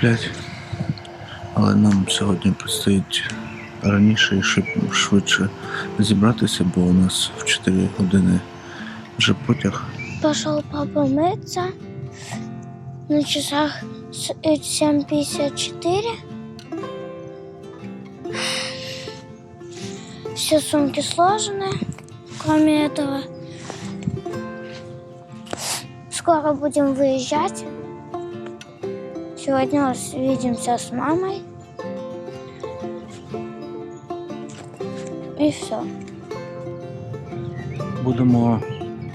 сплять. Але нам сьогодні предстоїть раніше і швид- швидше зібратися, бо у нас в 4 години вже потяг. Пошел папа мыться. На часах с- э, 7.54. Все сумки сложены. Кроме этого, скоро будем выезжать. Сегодня увидимся с мамой. И все. Будемо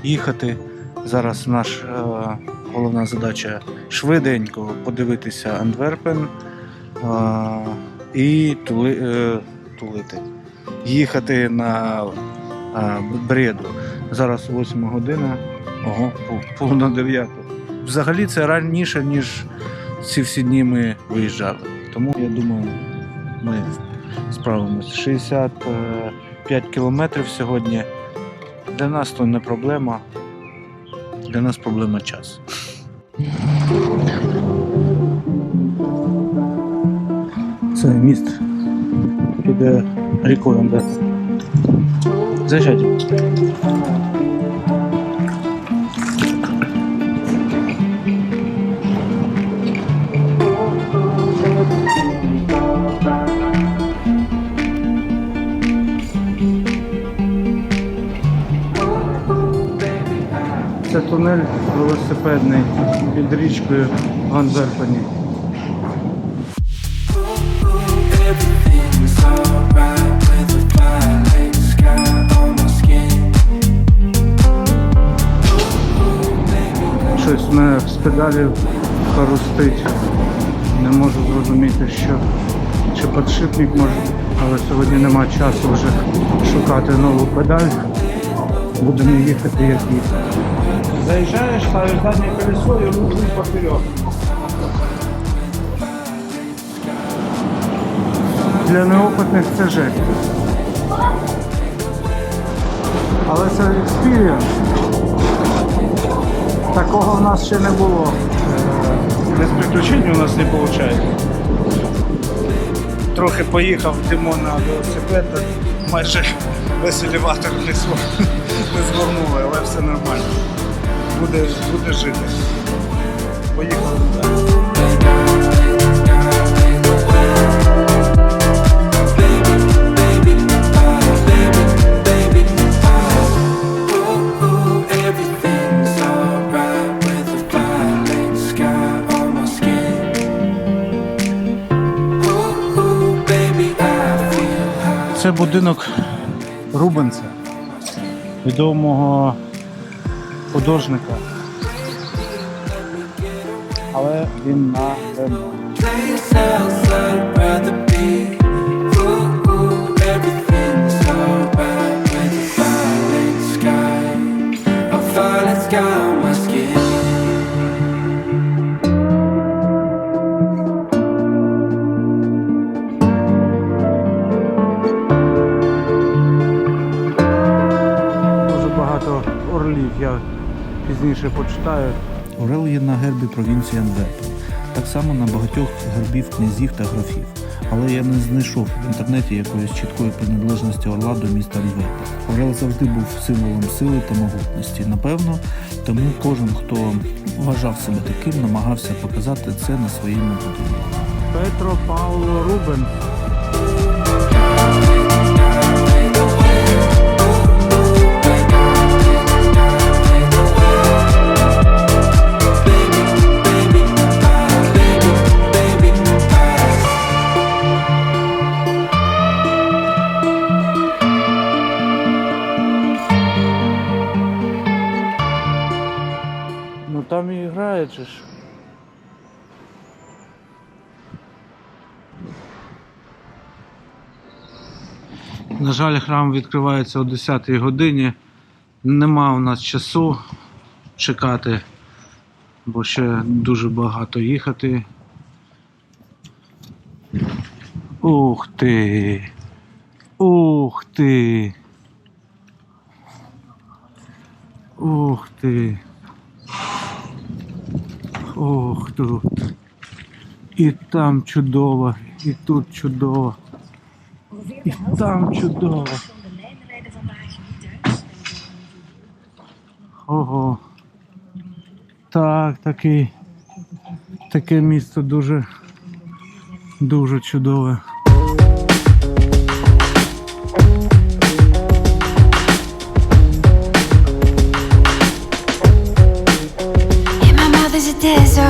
їхати. Зараз наша головна задача швиденько подивитися Антверпен е, і тули, е, тулити. Їхати на е, Бреду. Зараз 8 година, ого, повна 9. Взагалі це раніше, ніж ці всі дні ми виїжджали. Тому я думаю, ми справимося. 65 кілометрів сьогодні. Для нас то не проблема. Для нас проблема час. Це міст піде рікою. Заїжджайте. Тунель велосипедний під річкою skin. Щось мене з педалів хрустить. Не можу зрозуміти, що чи подшипник може, але сьогодні нема часу вже шукати нову педаль. Будемо їхати як їхати. Заїжджаєш, ставиш заднє колесо і рухаєш поперед. Для неопитних це жесть. Але це експірієнс. Такого в нас ще не було. Без приключень у нас не виходить. Трохи поїхав димо на велосипед, майже весь елеватор не звернули, але все нормально. Буде, буде жити. Поїхали далі. Це будинок Рубенса, відомого художника. Але він на ремонті. Пізніше почитаю. Орел є на гербі провінції Антверпен, так само на багатьох гербів князів та графів. Але я не знайшов в інтернеті якоїсь чіткої приналежності орла до міста Антверпен. Орел завжди був символом сили та могутності. Напевно, тому кожен, хто вважав себе таким, намагався показати це на своєму будинку. Петро Пауло Рубен. На жаль, храм відкривається о 10 годині. Нема у нас часу чекати, бо ще дуже багато їхати. Ух ти! Ух ти! Ух ти! Ох тут! І там чудово, і тут чудово. І там чудово. Ого. Так, такий. Таке місто дуже, дуже чудове. In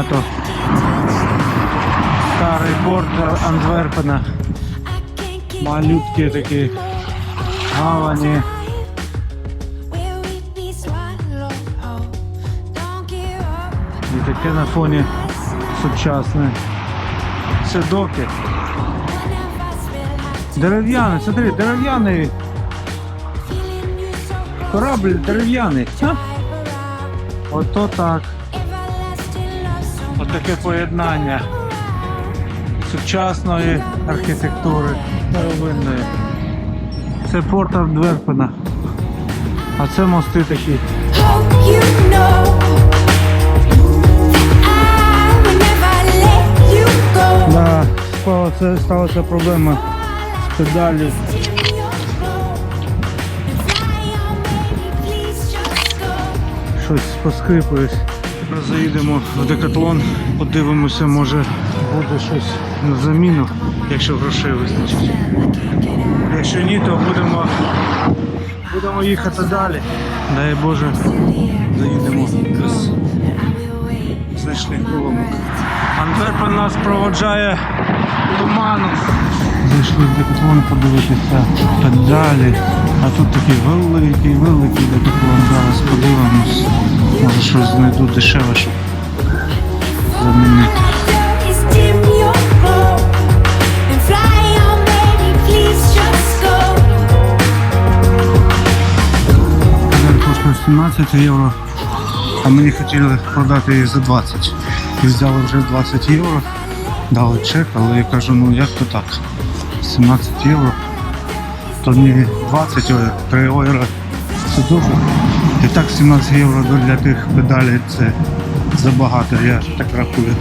багато. Старий порт Антверпена. Малютки такі. Гавані. І таке на фоні сучасне. Це доки. Дерев'яний, смотри, дерев'яний корабль дерев'яний. Ото так. Отаке поєднання сучасної архітектури старовинної. Це порт Антверпена. А це мости такі. Да, сталася, сталася проблема з педалі. Щось поскрипуєш. Заїдемо в декатлон, подивимося, може буде щось на заміну, якщо грошей вистачить. Якщо ні, то будемо, будемо їхати далі. Дай Боже, заїдемо без значних поломок. Антверпен нас проводжає туманом. Зайшли в декатлон подивитися педалі. А тут такий великий, великий декатлон. Зараз подивимось. Може щось знайду дешеве, щоб замінити. Коштує 17 євро, а мені хотіли продати її за 20. І взяли вже 20 євро, дали чек, але я кажу, ну як то так? 17 євро, то не 20 євро, 3 євро. Це дуже. І так 17 євро для тих педалей це забагато, я так рахую.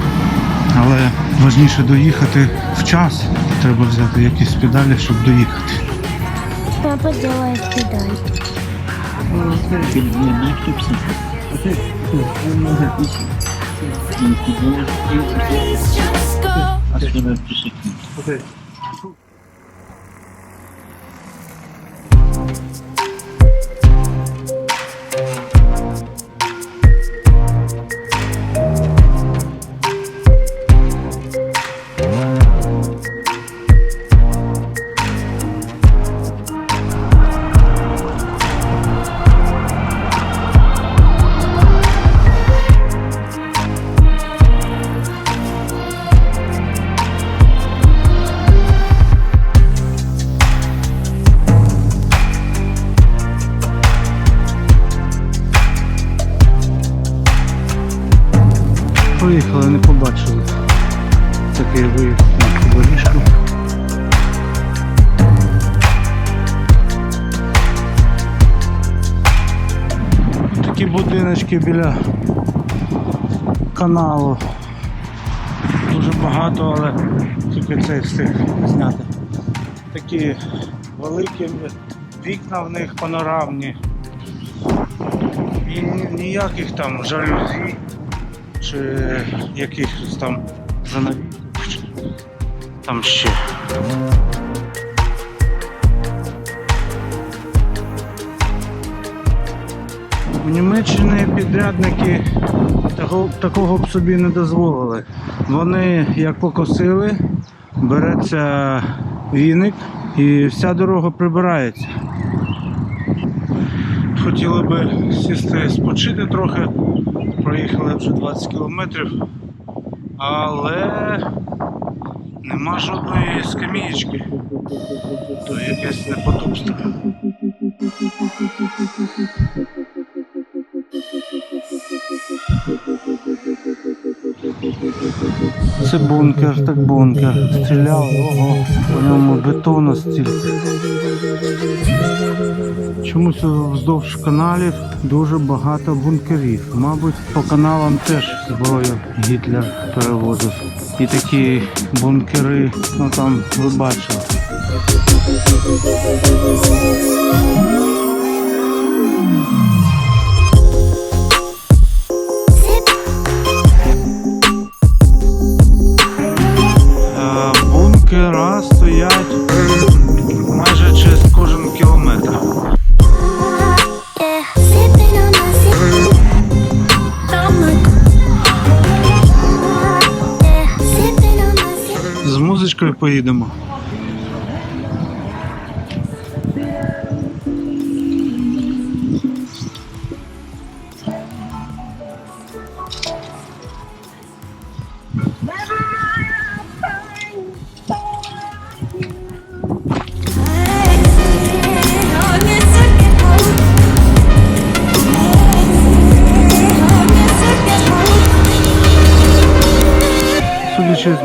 Але важніше доїхати в час. Треба взяти якісь педалі, щоб доїхати. Папа делает педаль. Please just. Поїхали, не побачили. Такий виїзд на доріжку. Такі будиночки біля каналу. Дуже багато, але тільки цей встиг зняти. Такі великі вікна в них панорамні. І ніяких там жалюзі чи якихось там занавісок, чи там ще. В Німеччині підрядники такого, такого б собі не дозволили. Вони як покосили, береться віник і вся дорога прибирається. Хотіли би сісти спочити трохи, проїхали вже 20 кілометрів, але нема жодної скамієчки. То якесь неподобство. Це бункер, так бункер. Стріляли, ого, по ньому бетону стільки. Чомусь вздовж каналів дуже багато бункерів. Мабуть, по каналам теж зброю Гітлер перевозив. І такі бункери, ну там ви бачили. Поїдемо.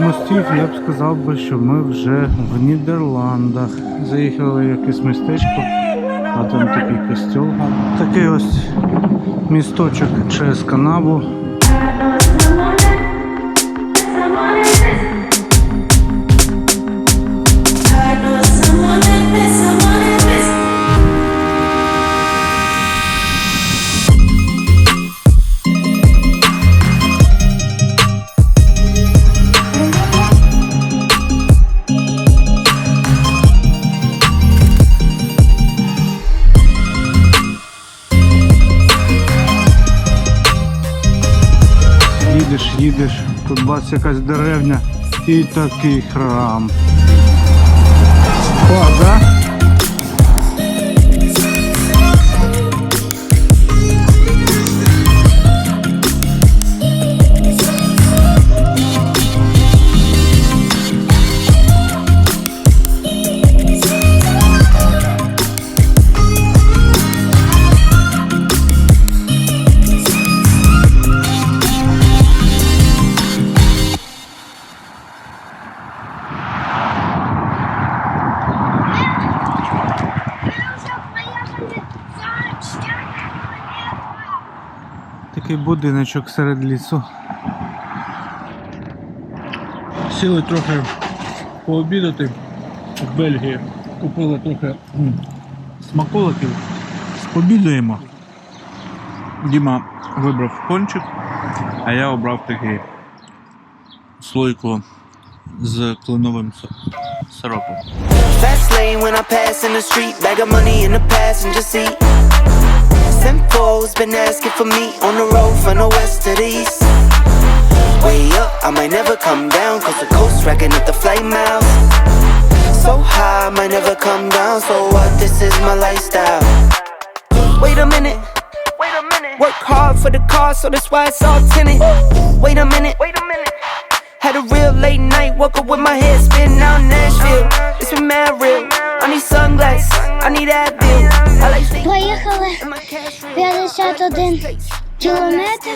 Мостів, я б сказав би, що ми вже в Нідерландах. Заїхали в якесь містечко, а там такий костюл. Такий ось місточок через канаву. Бац якась деревня і такий храм. О, да? Такий будиночок серед лісу. Сіли трохи пообідати в Бельгії. Купили трохи смаколиків. Побідаємо. Діма вибрав пончик, а я обрав такий слойку з кленовим сиропом. Seat. Simcoe's been asking for me on the road from the west to the east. Way up, I might never come down, cause the coast racking up the flight miles. So high, I might never come down, so what? This is my lifestyle. Wait a minute. Wait a minute. Work hard for the car, so that's why it's all tinted. Wait a minute. Wait a minute. Had a real late night, woke up with my head spinning out Nashville. It's been mad real. Real. 51 кілометр.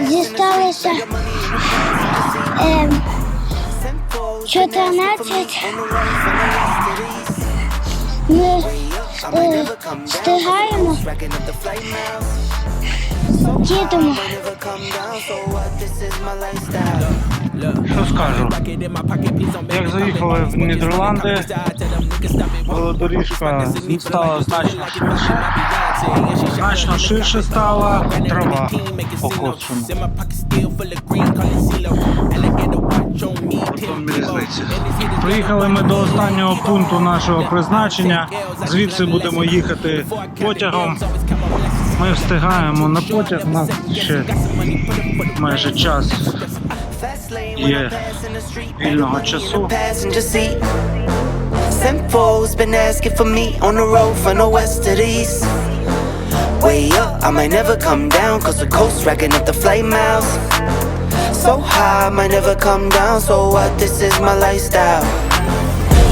Дісталося ем, me 14. on the road from the west to the east. Ми е, встигаємо, їдемо. Що скажу? Як заїхали в Нідерланди, велодоріжка стала значно ширше. Значно ширше стала трава покошена. Приїхали ми до останнього пункту нашого призначення. Звідси будемо їхати потягом. Ми встигаємо на потяг, у нас ще майже час є вільного часу. passenger seat. Simcoe's been asking for me on the road from the west to the east. Way up, I might never come down, cause the coast racking up the flight miles. So high, I might never come down, so what? This is my lifestyle.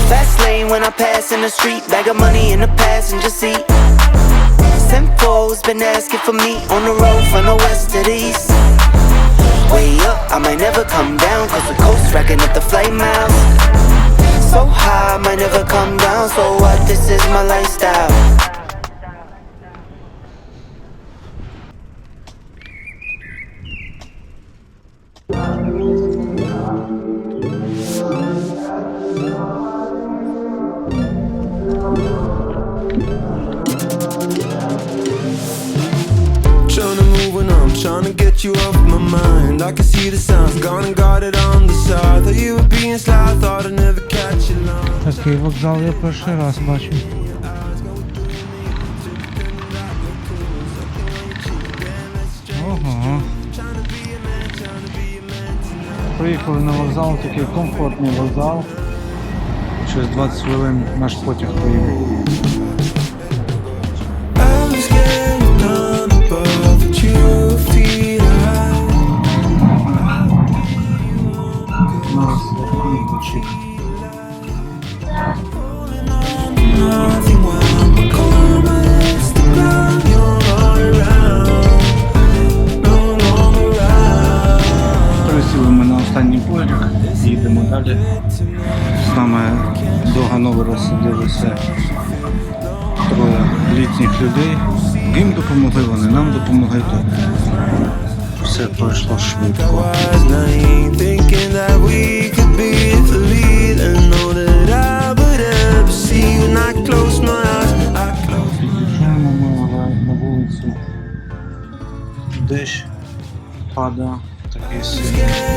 Fast lane when I pass in the street, bag of money in the passenger seat. Simcoe's been asking for me on the road from the west to the east. Way up, I might never come down, cause the coast racking up the flight miles. So high, I might never come down, so what? This is my lifestyle. Trying to get you off my mind. I can see the signs, gone and got it on the side. Thought you were being sly, thought I'd never catch you line. Такий вокзал я перший раз бачу. Ого. Приїхали на вокзал, такий комфортний вокзал. Через 20 хвилин наш потяг поїде. Їдемо далі. Нами до Гановера сидилися троє літніх людей. Їм допомогли вони, нам допомогли тут. Все пройшло швидко. Під'їжджаємо ми на вулицю. Дощ падає, такий сильний.